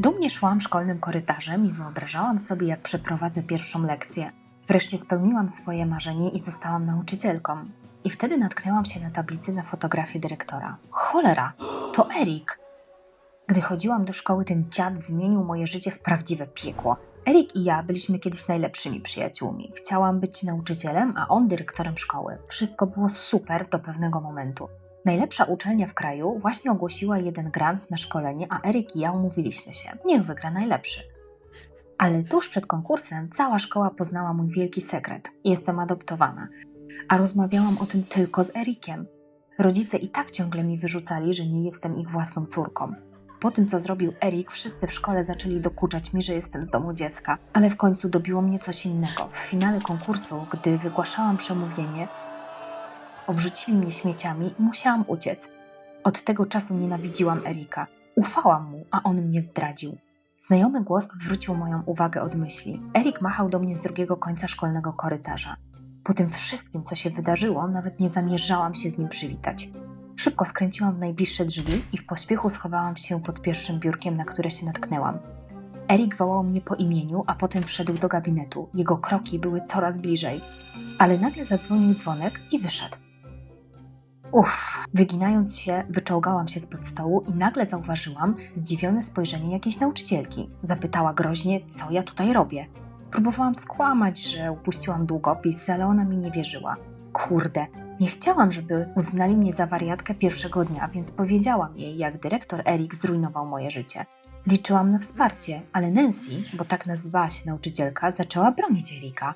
Dumnie szłam szkolnym korytarzem i wyobrażałam sobie, jak przeprowadzę pierwszą lekcję. Wreszcie spełniłam swoje marzenie i zostałam nauczycielką. I wtedy natknęłam się na tablicy na fotografię dyrektora. Cholera, to Erik! Gdy chodziłam do szkoły, ten dziad zmienił moje życie w prawdziwe piekło. Erik i ja byliśmy kiedyś najlepszymi przyjaciółmi. Chciałam być nauczycielem, a on dyrektorem szkoły. Wszystko było super do pewnego momentu. Najlepsza uczelnia w kraju właśnie ogłosiła jeden grant na szkolenie, a Erik i ja umówiliśmy się. Niech wygra najlepszy. Ale tuż przed konkursem cała szkoła poznała mój wielki sekret. Jestem adoptowana. A rozmawiałam o tym tylko z Erikiem. Rodzice i tak ciągle mi wyrzucali, że nie jestem ich własną córką. Po tym, co zrobił Erik, wszyscy w szkole zaczęli dokuczać mi, że jestem z domu dziecka, ale w końcu dobiło mnie coś innego. W finale konkursu, gdy wygłaszałam przemówienie, obrzucili mnie śmieciami i musiałam uciec. Od tego czasu nienawidziłam Erika. Ufałam mu, a on mnie zdradził. Znajomy głos odwrócił moją uwagę od myśli. Erik machał do mnie z drugiego końca szkolnego korytarza. Po tym wszystkim, co się wydarzyło, nawet nie zamierzałam się z nim przywitać. Szybko skręciłam w najbliższe drzwi i w pośpiechu schowałam się pod pierwszym biurkiem, na które się natknęłam. Erik wołał mnie po imieniu, a potem wszedł do gabinetu. Jego kroki były coraz bliżej. Ale nagle zadzwonił dzwonek i wyszedł. Uff, wyginając się, wyczołgałam się spod stołu i nagle zauważyłam zdziwione spojrzenie jakiejś nauczycielki. Zapytała groźnie, co ja tutaj robię. Próbowałam skłamać, że upuściłam długopis, ale ona mi nie wierzyła. Kurde, nie chciałam, żeby uznali mnie za wariatkę pierwszego dnia, więc powiedziałam jej, jak dyrektor Erik zrujnował moje życie. Liczyłam na wsparcie, ale Nancy, bo tak nazywała się nauczycielka, zaczęła bronić Erika.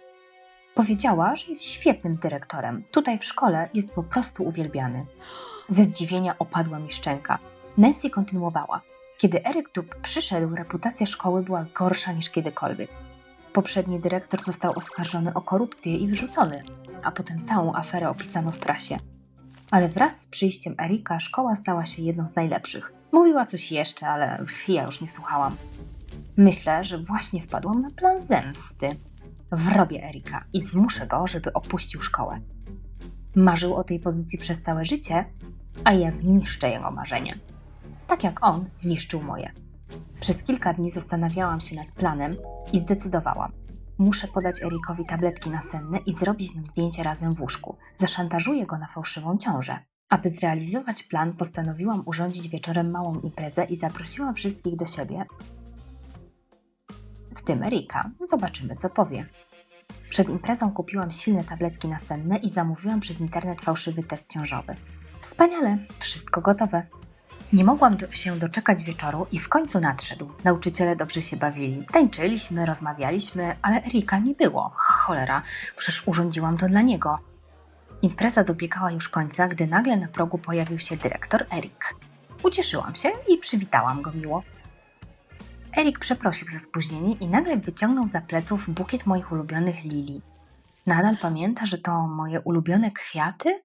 Powiedziała, że jest świetnym dyrektorem. Tutaj w szkole jest po prostu uwielbiany. Ze zdziwienia opadła mi szczęka. Nancy kontynuowała. Kiedy Eryk tu przyszedł, reputacja szkoły była gorsza niż kiedykolwiek. Poprzedni dyrektor został oskarżony o korupcję i wyrzucony, a potem całą aferę opisano w prasie. Ale wraz z przyjściem Erika szkoła stała się jedną z najlepszych. Mówiła coś jeszcze, ale ja już nie słuchałam. Myślę, że właśnie wpadłam na plan zemsty. Wrobię Erika i zmuszę go, żeby opuścił szkołę. Marzył o tej pozycji przez całe życie, a ja zniszczę jego marzenie. Tak jak on zniszczył moje. Przez kilka dni zastanawiałam się nad planem i zdecydowałam. Muszę podać Erikowi tabletki nasenne i zrobić z nim zdjęcie razem w łóżku. Zaszantażuję go na fałszywą ciążę. Aby zrealizować plan, postanowiłam urządzić wieczorem małą imprezę i zaprosiłam wszystkich do siebie, w tym Erika. Zobaczymy, co powie. Przed imprezą kupiłam silne tabletki nasenne i zamówiłam przez internet fałszywy test ciążowy. Wspaniale, wszystko gotowe. Nie mogłam do, się doczekać wieczoru i w końcu nadszedł. Nauczyciele dobrze się bawili. Tańczyliśmy, rozmawialiśmy, ale Erika nie było. Cholera, przecież urządziłam to dla niego. Impreza dobiegała już końca, gdy nagle na progu pojawił się dyrektor Erik. Ucieszyłam się i przywitałam go miło. Erik przeprosił za spóźnienie i nagle wyciągnął za pleców bukiet moich ulubionych lilii. Nadal pamięta, że to moje ulubione kwiaty?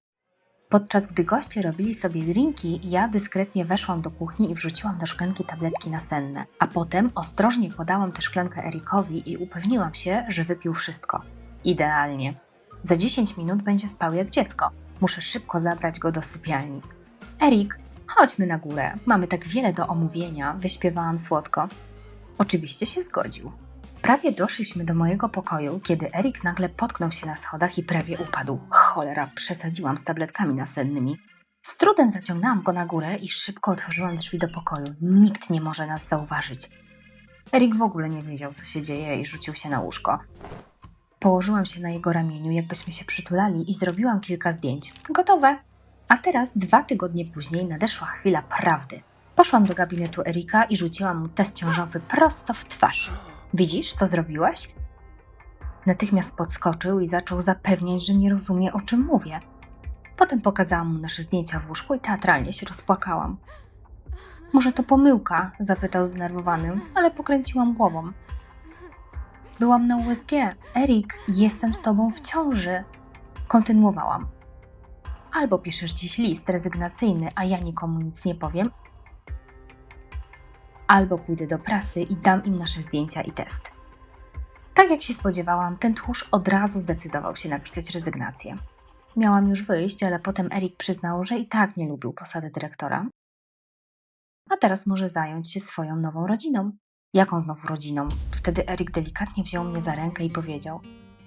Podczas gdy goście robili sobie drinki, ja dyskretnie weszłam do kuchni i wrzuciłam do szklanki tabletki nasenne, a potem ostrożnie podałam tę szklankę Erikowi i upewniłam się, że wypił wszystko. Idealnie. Za 10 minut będzie spał jak dziecko. Muszę szybko zabrać go do sypialni. Erik, chodźmy na górę. Mamy tak wiele do omówienia, wyśpiewałam słodko. Oczywiście się zgodził. Prawie doszliśmy do mojego pokoju, kiedy Erik nagle potknął się na schodach i prawie upadł. Cholera, przesadziłam z tabletkami nasennymi. Z trudem zaciągnęłam go na górę i szybko otworzyłam drzwi do pokoju. Nikt nie może nas zauważyć. Erik w ogóle nie wiedział, co się dzieje i rzucił się na łóżko. Położyłam się na jego ramieniu, jakbyśmy się przytulali i zrobiłam kilka zdjęć. Gotowe! A teraz, dwa tygodnie później, nadeszła chwila prawdy. Poszłam do gabinetu Erika i rzuciłam mu test ciążowy prosto w twarz. Widzisz, co zrobiłaś? Natychmiast podskoczył i zaczął zapewniać, że nie rozumie, o czym mówię. Potem pokazałam mu nasze zdjęcia w łóżku i teatralnie się rozpłakałam. Może to pomyłka? zapytał zdenerwowanym, ale pokręciłam głową. Byłam na USG. Erik, jestem z tobą w ciąży. Kontynuowałam. Albo piszesz dziś list rezygnacyjny, a ja nikomu nic nie powiem, albo pójdę do prasy i dam im nasze zdjęcia i test. Tak jak się spodziewałam, ten tchórz od razu zdecydował się napisać rezygnację. Miałam już wyjść, ale potem Erik przyznał, że i tak nie lubił posady dyrektora, a teraz może zająć się swoją nową rodziną. Jaką znowu rodziną? Wtedy Erik delikatnie wziął mnie za rękę i powiedział: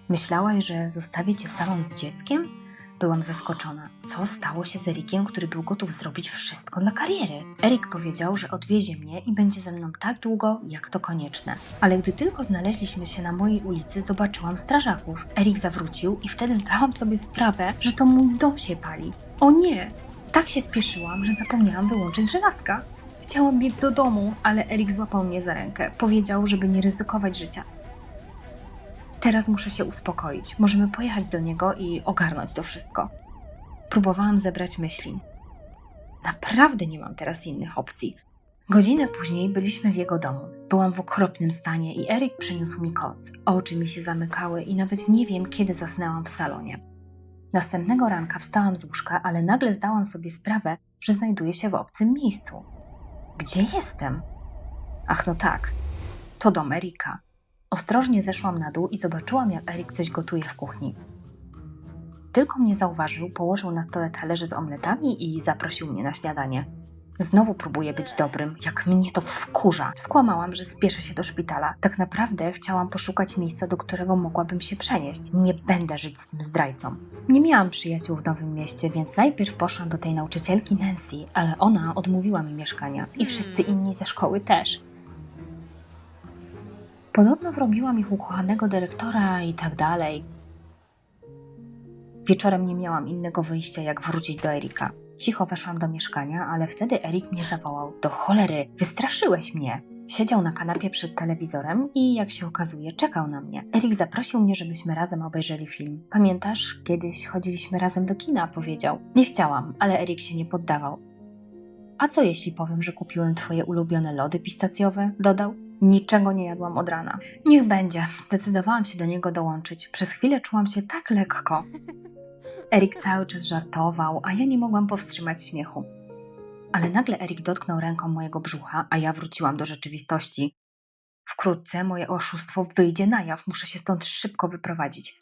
Myślałaś, że zostawię cię samą z dzieckiem? Byłam zaskoczona. Co stało się z Erikiem, który był gotów zrobić wszystko dla kariery? Erik powiedział, że odwiezie mnie i będzie ze mną tak długo, jak to konieczne. Ale gdy tylko znaleźliśmy się na mojej ulicy, zobaczyłam strażaków. Erik zawrócił i wtedy zdałam sobie sprawę, że to mój dom się pali. O nie! Tak się spieszyłam, że zapomniałam wyłączyć żelazka. Chciałam biec do domu, ale Erik złapał mnie za rękę. Powiedział, żeby nie ryzykować życia. Teraz muszę się uspokoić. Możemy pojechać do niego i ogarnąć to wszystko. Próbowałam zebrać myśli. Naprawdę nie mam teraz innych opcji. Godzinę później byliśmy w jego domu. Byłam w okropnym stanie i Erik przyniósł mi koc. Oczy mi się zamykały i nawet nie wiem, kiedy zasnęłam w salonie. Następnego ranka wstałam z łóżka, ale nagle zdałam sobie sprawę, że znajduję się w obcym miejscu. Gdzie jestem? Ach, no tak. To dom Erika. Ostrożnie zeszłam na dół i zobaczyłam, jak Erik coś gotuje w kuchni. Tylko mnie zauważył, położył na stole talerze z omletami i zaprosił mnie na śniadanie. Znowu próbuję być dobrym, jak mnie to wkurza. Skłamałam, że spieszę się do szpitala. Tak naprawdę chciałam poszukać miejsca, do którego mogłabym się przenieść. Nie będę żyć z tym zdrajcą. Nie miałam przyjaciół w nowym mieście, więc najpierw poszłam do tej nauczycielki Nancy, ale ona odmówiła mi mieszkania i wszyscy inni ze szkoły też. Podobno wrobiłam ich ukochanego dyrektora i tak dalej. Wieczorem nie miałam innego wyjścia, jak wrócić do Erika. Cicho weszłam do mieszkania, ale wtedy Erik mnie zawołał. Do cholery, wystraszyłeś mnie! Siedział na kanapie przed telewizorem i, jak się okazuje, czekał na mnie. Erik zaprosił mnie, żebyśmy razem obejrzeli film. Pamiętasz, kiedyś chodziliśmy razem do kina, powiedział. Nie chciałam, ale Erik się nie poddawał. A co jeśli powiem, że kupiłem twoje ulubione lody pistacjowe? Dodał. Niczego nie jadłam od rana. Niech będzie. Zdecydowałam się do niego dołączyć. Przez chwilę czułam się tak lekko. Erik cały czas żartował, a ja nie mogłam powstrzymać śmiechu. Ale nagle Erik dotknął ręką mojego brzucha, a ja wróciłam do rzeczywistości. Wkrótce moje oszustwo wyjdzie na jaw, muszę się stąd szybko wyprowadzić.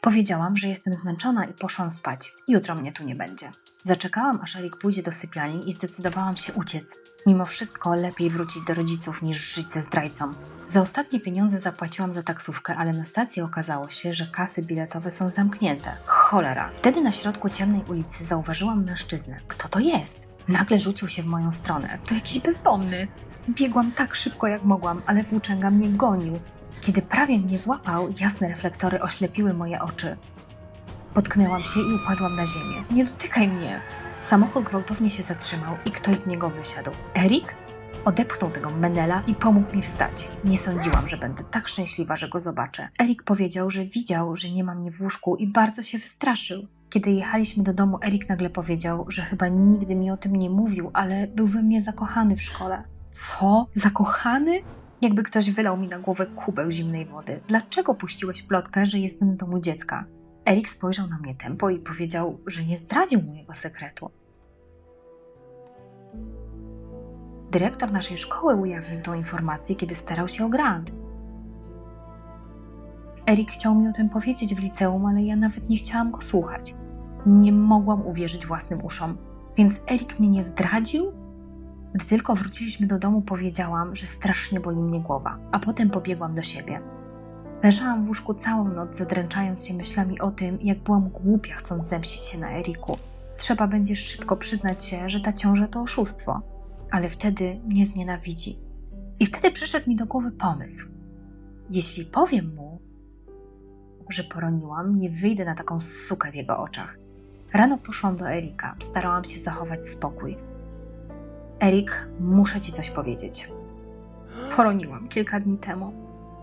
Powiedziałam, że jestem zmęczona i poszłam spać. Jutro mnie tu nie będzie. Zaczekałam, aż Erik pójdzie do sypialni i zdecydowałam się uciec. Mimo wszystko lepiej wrócić do rodziców niż żyć ze zdrajcą. Za ostatnie pieniądze zapłaciłam za taksówkę, ale na stacji okazało się, że kasy biletowe są zamknięte. Cholera. Wtedy na środku ciemnej ulicy zauważyłam mężczyznę. Kto to jest? Nagle rzucił się w moją stronę. To jakiś bezdomny. Biegłam tak szybko jak mogłam, ale włóczęga mnie gonił. Kiedy prawie mnie złapał, jasne reflektory oślepiły moje oczy. Potknęłam się i upadłam na ziemię. Nie dotykaj mnie! Samochód gwałtownie się zatrzymał i ktoś z niego wysiadł. Erik? Odepchnął tego Menela i pomógł mi wstać. Nie sądziłam, że będę tak szczęśliwa, że go zobaczę. Erik powiedział, że widział, że nie ma mnie w łóżku i bardzo się wystraszył. Kiedy jechaliśmy do domu, Erik nagle powiedział, że chyba nigdy mi o tym nie mówił, ale był we mnie zakochany w szkole. Co? Zakochany? Jakby ktoś wylał mi na głowę kubeł zimnej wody. Dlaczego puściłeś plotkę, że jestem z domu dziecka? Erik spojrzał na mnie tempo i powiedział, że nie zdradził mojego sekretu. Dyrektor naszej szkoły ujawnił tą informację, kiedy starał się o grant. Erik chciał mi o tym powiedzieć w liceum, ale ja nawet nie chciałam go słuchać. Nie mogłam uwierzyć własnym uszom. Więc Erik mnie nie zdradził? Gdy tylko wróciliśmy do domu, powiedziałam, że strasznie boli mnie głowa, a potem pobiegłam do siebie. Leżałam w łóżku całą noc, zadręczając się myślami o tym, jak byłam głupia, chcąc zemścić się na Eriku. Trzeba będzie szybko przyznać się, że ta ciąża to oszustwo, ale wtedy mnie znienawidzi. I wtedy przyszedł mi do głowy pomysł. Jeśli powiem mu, że poroniłam, nie wyjdę na taką sukę w jego oczach. Rano poszłam do Erika, starałam się zachować spokój. Erik, muszę ci coś powiedzieć. Poroniłam kilka dni temu.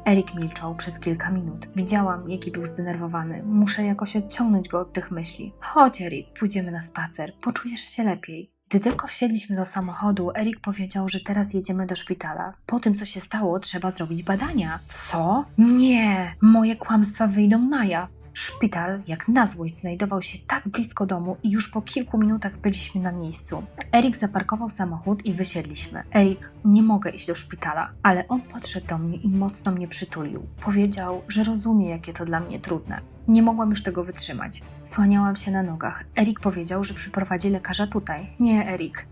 Erik milczał przez kilka minut. Widziałam, jaki był zdenerwowany. Muszę jakoś odciągnąć go od tych myśli. Chodź, Erik, pójdziemy na spacer. Poczujesz się lepiej. Gdy tylko wsiedliśmy do samochodu, Erik powiedział, że teraz jedziemy do szpitala. Po tym, co się stało, trzeba zrobić badania. Co? Nie! Moje kłamstwa wyjdą na jaw. Szpital, jak na złość, znajdował się tak blisko domu i już po kilku minutach byliśmy na miejscu. Erik zaparkował samochód i wysiedliśmy. Erik, nie mogę iść do szpitala, ale on podszedł do mnie i mocno mnie przytulił. Powiedział, że rozumie, jakie to dla mnie trudne. Nie mogłam już tego wytrzymać. Słaniałam się na nogach. Erik powiedział, że przyprowadzi lekarza tutaj. Nie, Erik,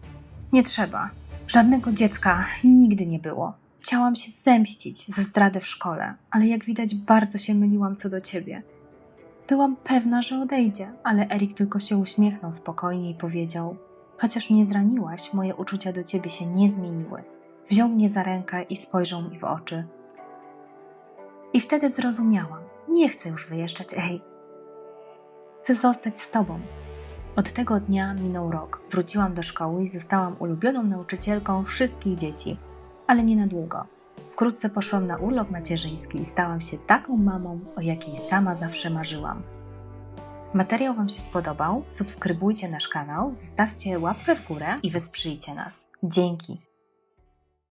nie trzeba. Żadnego dziecka nigdy nie było. Chciałam się zemścić za zdradę w szkole, ale jak widać, bardzo się myliłam co do ciebie. Byłam pewna, że odejdzie, ale Erik tylko się uśmiechnął spokojnie i powiedział: Chociaż mnie zraniłaś, moje uczucia do ciebie się nie zmieniły. Wziął mnie za rękę i spojrzał mi w oczy. I wtedy zrozumiałam: nie chcę już wyjeżdżać, ej. Chcę zostać z tobą. Od tego dnia minął rok. Wróciłam do szkoły i zostałam ulubioną nauczycielką wszystkich dzieci, ale nie na długo. Wkrótce poszłam na urlop macierzyński i stałam się taką mamą, o jakiej sama zawsze marzyłam. Materiał Wam się spodobał? Subskrybujcie nasz kanał, zostawcie łapkę w górę i wesprzyjcie nas. Dzięki!